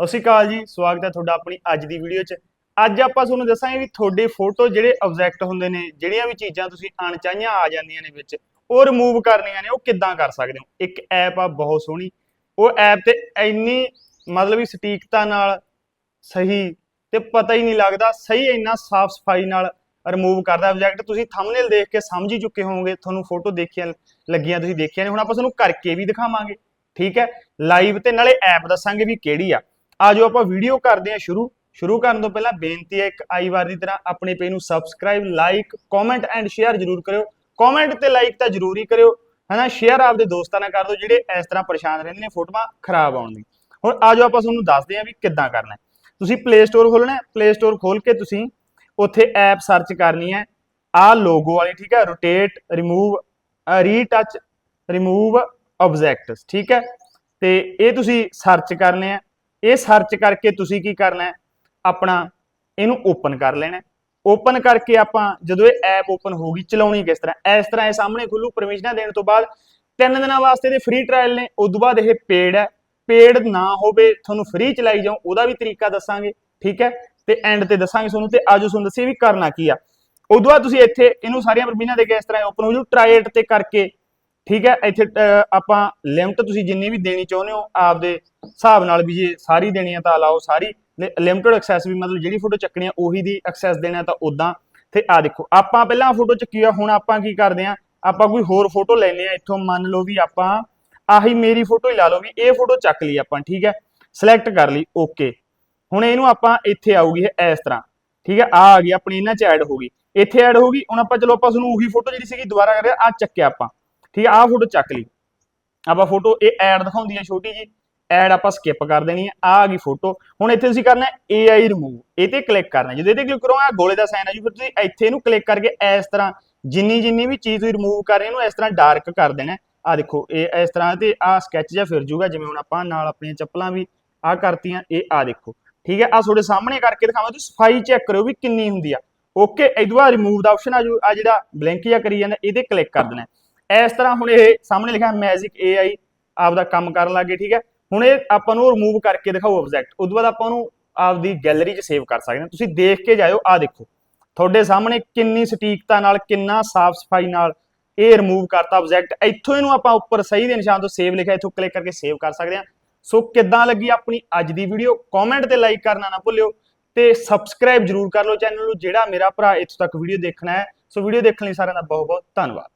ਸਤਿ ਸ਼੍ਰੀ ਅਕਾਲ ਜੀ, ਸਵਾਗਤ ਹੈ ਤੁਹਾਡਾ ਆਪਣੀ ਅੱਜ ਦੀ ਵੀਡੀਓ 'ਚ। ਅੱਜ ਆਪਾਂ ਤੁਹਾਨੂੰ ਦੱਸਾਂਗੇ ਵੀ ਤੁਹਾਡੇ ਫੋਟੋ ਜਿਹੜੇ ਆਬਜੈਕਟ ਹੁੰਦੇ ਨੇ, ਜਿਹੜੀਆਂ ਵੀ ਚੀਜ਼ਾਂ ਤੁਸੀਂ ਅਣਚਾਹੀਆਂ ਆ ਜਾਂਦੀਆਂ ਨੇ ਵਿੱਚ, ਉਹ ਰਿਮੂਵ ਕਰਨੀਆਂ ਨੇ, ਉਹ ਕਿੱਦਾਂ ਕਰ ਸਕਦੇ ਹੋ? ਇੱਕ ਐਪ ਆ, ਬਹੁਤ ਸੋਹਣੀ। ਉਹ ਐਪ ਤੇ ਇੰਨੀ ਮਤਲਬ ਵੀ ਸਟੀਕਤਾ ਨਾਲ ਸਹੀ ਤੇ ਪਤਾ ਹੀ ਨਹੀਂ ਲੱਗਦਾ, ਸਹੀ ਇੰਨਾ ਸਾਫ਼ ਸਫ਼ਾਈ ਨਾਲ ਰਿਮੂਵ ਕਰਦਾ ਆਬਜੈਕਟ ਤੁਸੀਂ ਥੰਬਨੇਲ ਦੇਖ ਕੇ ਸਮਝ ਹੀ ਚੁੱਕੇ ਹੋਵੋਗੇ, ਤੁਹਾਨੂੰ ਫੋਟੋ ਦੇਖੀਆਂ ਲੱਗੀਆਂ, ਤੁਸੀਂ ਦੇਖੀਆਂ ਨੇ। ਹੁਣ ਆਪਾਂ ਤੁਹਾਨੂੰ ਕਰਕੇ ਵੀ ਦਿਖਾਵਾਂਗੇ, ਠੀਕ ਹੈ? ਲਾਈਵ ਤੇ ਨਾਲੇ ਐਪ ਦੱਸਾਂਗੇ ਵੀ ਕਿਹੜੀ ਆ। ਆਜੋ ਆਪਾਂ ਵੀਡੀਓ ਕਰਦੇ ਹਾਂ ਸ਼ੁਰੂ। ਸ਼ੁਰੂ ਕਰਨ ਤੋਂ ਪਹਿਲਾਂ ਬੇਨਤੀ ਹੈ ਇੱਕ ਆਈ ਵਾਰ ਦੀ ਤਰ੍ਹਾਂ ਆਪਣੇ ਪੇਜ ਨੂੰ subscribe like comment and share ਜਰੂਰ ਕਰਿਓ। ਕਮੈਂਟ ਤੇ ਲਾਈਕ ਤਾਂ ਜਰੂਰੀ ਕਰਿਓ, ਹਨਾ? ਸ਼ੇਅਰ ਆਪਦੇ ਦੋਸਤਾਂ ਨਾਲ ਕਰ ਦਿਓ ਜਿਹੜੇ ਇਸ ਤਰ੍ਹਾਂ ਪਰੇਸ਼ਾਨ ਰਹਿੰਦੇ ਨੇ ਫੋਟੋਆਂ ਖਰਾਬ ਆਉਣ ਦੀ ਹੁਣ ਆਜੋ ਆਪਾਂ ਤੁਹਾਨੂੰ ਦੱਸਦੇ ਹਾਂ ਵੀ ਕਿੱਦਾਂ ਕਰਨਾ ਹੈ। ਤੁਸੀਂ ਪਲੇ ਸਟੋਰ ਖੋਲਣਾ ਹੈ। ਪਲੇ ਸਟੋਰ ਖੋਲ ਕੇ ਤੁਸੀਂ ਉੱਥੇ ਐਪ ਸਰਚ ਕਰਨੀ ਹੈ। ਆ ਲੋਗੋ ਵਾਲੀ, ਠੀਕ ਹੈ? Rotate remove retouch remove objects ਠੀਕ ਹੈ? ਤੇ ਇਹ ਤੁਸੀਂ ਸਰਚ ਕਰਨੇ ਆ ਇਹ ਸਰਚ ਕਰਕੇ ਤੁਸੀਂ ਕੀ ਕਰਨਾ ਹੈ? ਆਪਣਾ ਇਹਨੂੰ ਓਪਨ ਕਰ ਲੈਣਾ ਓਪਨ ਕਰਕੇ ਆਪਾਂ ਜਦੋਂ ਇਹ ਐਪ ਓਪਨ ਹੋਊਗੀ, ਚਲਾਉਣੀ ਕਿਸ ਤਰ੍ਹਾਂ ਇਸ ਤਰ੍ਹਾਂ ਇਹ ਸਾਹਮਣੇ ਖੁੱਲੂ ਪਰਮਿਸ਼ਨਾਂ ਦੇਣ ਤੋਂ ਬਾਅਦ ਤਿੰਨ ਦਿਨਾਂ ਵਾਸਤੇ ਦੇ ਫ੍ਰੀ ਟ੍ਰਾਇਲ ਨੇ, ਉਸ ਤੋਂ ਬਾਅਦ ਇਹ ਪੇਡ ਹੈ। ਪੇਡ ਨਾ ਹੋਵੇ, ਤੁਹਾਨੂੰ ਫ੍ਰੀ ਚਲਾਈ ਜਾਓ, ਉਹਦਾ ਵੀ ਤਰੀਕਾ ਦੱਸਾਂਗੇ, ਠੀਕ ਹੈ? ਤੇ ਐਂਡ ਤੇ ਦੱਸਾਂਗੇ ਤੁਹਾਨੂੰ, ਤੇ ਆਜੋ ਤੁਹਾਨੂੰ ਦੱਸੀਏ ਵੀ ਕਰਨਾ ਕੀ ਆ। ਉਦੋਂ ਬਾਅਦ ਤੁਸੀਂ ਇੱਥੇ ਇਹਨੂੰ ਸਾਰੀਆਂ ਪਰਮਿਸ਼ਨਾਂ ਦੇ ਕੇ ਇਸ ਤਰ੍ਹਾਂ ਓਪਨ ਹੋ ਜੂ ਟਰਾਈ ਤੇ ਕਰਕੇ ਠੀਕ ਹੈ, ਇੱਥੇ ਆਪਾਂ ਲਿਮਟ ਤੁਸੀਂ ਜਿੰਨੀ ਵੀ ਦੇਣੀ ਚਾਹੁੰਦੇ ਹੋ, ਆਪਦੇ ਹਿਸਾਬ ਨਾਲ ਵੀ ਜੇ ਸਾਰੀ ਦੇਣੀ ਆ ਤਾਂ ਲਾਓ ਸਾਰੀ। ਲਿਮਟਡ ਐਕਸੈਸ ਵੀ ਮਤਲਬ ਜਿਹੜੀ ਫੋਟੋ ਚੱਕਣੀ ਆ ਉਹੀ ਦੀ ਐਕਸੈਸ ਦੇਣਾ ਤਾਂ ਉਦਾਂ ਤੇ ਆ ਦੇਖੋ, ਆਪਾਂ ਪਹਿਲਾਂ ਫੋਟੋ ਚੱਕੀ ਆ, ਹੁਣ ਆਪਾਂ ਕੀ ਕਰਦੇ ਆ ਆਪਾਂ ਕੋਈ ਹੋਰ ਫੋਟੋ ਲੈਨੇ ਆ ਇੱਥੋਂ ਮੰਨ ਲਓ ਵੀ ਆਪਾਂ ਆਹੀ ਮੇਰੀ ਫੋਟੋ ਹੀ ਲਾ ਲਓ ਵੀ ਇਹ ਫੋਟੋ ਚੱਕ ਲਈ ਆਪਾਂ, ਠੀਕ ਹੈ। ਸਿਲੈਕਟ ਕਰ ਲਈ ਓਕੇ ਹੁਣ ਇਹਨੂੰ ਆਪਾਂ ਇੱਥੇ ਆਊਗੀ ਇਸ ਤਰ੍ਹਾਂ। ਠੀਕ ਹੈ ਆ ਆ ਗਈ, ਆਪਣੀ ਇਹਨਾਂ ਚ ਐਡ ਹੋ ਗਈ। ਇੱਥੇ ਐਡ ਹੋ ਗਈ, ਹੁਣ ਆਪਾਂ, ਚਲੋ ਆਪਾਂ ਤੁਹਾਨੂੰ ਉਹੀ ਫੋਟੋ ਜਿਹੜੀ ਸੀਗੀ ਦੁਬਾਰਾ ਕਰ ਰਹੇ ਆ ਚੱਕਿਆ ਆਪਾਂ। ਠੀਕ ਹੈ ਆਹ ਫੋਟੋ ਚੱਕ ਲਈ। ਆਪਾਂ ਫੋਟੋ ਇਹ ਐਡ ਦਿਖਾਉਂਦੀ ਹੈ ਛੋਟੀ ਜੀ ਐਡ ਆਪਾਂ ਸਕਿਪ ਕਰ ਦੇਣੀ ਹੈ ਆ ਆ ਗਈ ਫੋਟੋ ਹੁਣ ਇੱਥੇ ਤੁਸੀਂ ਕਰਨਾ ਹੈ AI ਰਿਮੂਵ ਇਹ ਤੇ ਕਲਿੱਕ ਕਰਨਾ। ਜਦੋਂ ਇਹ ਤੇ ਕਲਿੱਕ ਕਰੋਗੇ ਗੋਲੇ ਦਾ ਸਾਈਨ ਆ ਜੀ। ਫਿਰ ਤੁਸੀਂ ਇੱਥੇ ਇਹਨੂੰ ਕਲਿੱਕ ਕਰਕੇ ਇਸ ਤਰ੍ਹਾਂ ਜਿੰਨੀ ਜਿੰਨੀ ਵੀ ਚੀਜ਼ ਤੁਸੀਂ ਰਿਮੂਵ ਕਰ ਰਹੇ ਹੋ, ਇਹਨੂੰ ਇਸ ਤਰ੍ਹਾਂ ਡਾਰਕ ਕਰ ਦੇਣਾ। ਆ ਦੇਖੋ, ਇਹ ਇਸ ਤਰ੍ਹਾਂ ਤੇ ਆ ਸਕੈਚ ਜਾਂ ਫਿਰ ਜੂਗਾ। ਜਿਵੇਂ ਹੁਣ ਆਪਾਂ ਨਾਲ ਆਪਣੀਆਂ ਚੱਪਲਾਂ ਵੀ ਆ ਕਰਤੀਆਂ, ਇਹ ਆ ਦੇਖੋ। ਠੀਕ ਹੈ ਆ ਤੁਹਾਡੇ ਸਾਹਮਣੇ ਕਰਕੇ ਦਿਖਾਵਾਂ। ਤੁਸੀਂ ਸਫ਼ਾਈ ਚੈੱਕ ਕਰਿਓ ਵੀ ਕਿੰਨੀ ਹੁੰਦੀ ਆ। ਓਕੇ ਇਦੋਂ ਬਾਅਦ ਰਿਮੂਵ ਦਾ ਆਪਸ਼ਨ ਆ ਜੋ। ਆ ਜਿਹੜਾ ਬਲਿੰਕ ਜਿਹਾ ਕਰੀ ਜਾਂਦਾ, ਇਹਦੇ ਕਲਿੱਕ ਕਰ ਦੇਣਾ। ਇਸ ਤਰ੍ਹਾਂ ਹੁਣ ਇਹ ਸਾਹਮਣੇ ਲਿਖਿਆ ਮੈਜਿਕ AI ਆਪਦਾ ਕੰਮ ਕਰਨ ਲੱਗੇ ਠੀਕ ਹੈ? ਹੁਣ ਇਹ ਆਪਾਂ ਨੂੰ ਰਿਮੂਵ ਕਰਕੇ ਦਿਖਾਓ ਆਬਜੈਕਟ ਉਸ ਤੋਂ ਬਾਅਦ ਆਪਾਂ ਉਹਨੂੰ ਆਪਦੀ ਗੈਲਰੀ 'ਚ ਸੇਵ ਕਰ ਸਕਦੇ ਹਾਂ। ਤੁਸੀਂ ਦੇਖ ਕੇ ਜਾਇਓ ਆ ਦੇਖੋ। ਤੁਹਾਡੇ ਸਾਹਮਣੇ ਕਿੰਨੀ ਸਟੀਕਤਾ ਨਾਲ, ਕਿੰਨਾ ਸਾਫ਼ ਸਫ਼ਾਈ ਨਾਲ ਇਹ ਰਿਮੂਵ ਕਰਤਾ ਆਬਜੈਕਟ ਇੱਥੋਂ ਇਹਨੂੰ ਆਪਾਂ ਉੱਪਰ ਸਹੀ ਦੇ ਨਿਸ਼ਾਨ ਤੋਂ ਸੇਵ ਲਿਖਿਆ, ਇੱਥੋਂ ਕਲਿੱਕ ਕਰਕੇ ਸੇਵ ਕਰ ਸਕਦੇ ਹਾਂ। ਸੋ ਕਿੱਦਾਂ ਲੱਗੀ ਆਪਣੀ ਅੱਜ ਦੀ ਵੀਡੀਓ ਕਮੈਂਟ ਤੇ ਲਾਈਕ ਕਰਨਾ ਨਾ ਭੁੱਲਿਓ ਤੇ ਸਬਸਕ੍ਰਾਈਬ ਜਰੂਰ ਕਰ ਲਓ ਚੈਨਲ ਨੂੰ, ਜਿਹੜਾ ਮੇਰਾ ਭਰਾ ਇੱਥੋਂ ਤੱਕ ਵੀਡੀਓ ਦੇਖਣਾ ਹੈ। ਸੋ ਵੀਡੀਓ ਦੇਖਣ ਲਈ ਸਾਰਿਆਂ ਦਾ ਬਹੁਤ ਬਹੁਤ ਧੰਨਵਾਦ।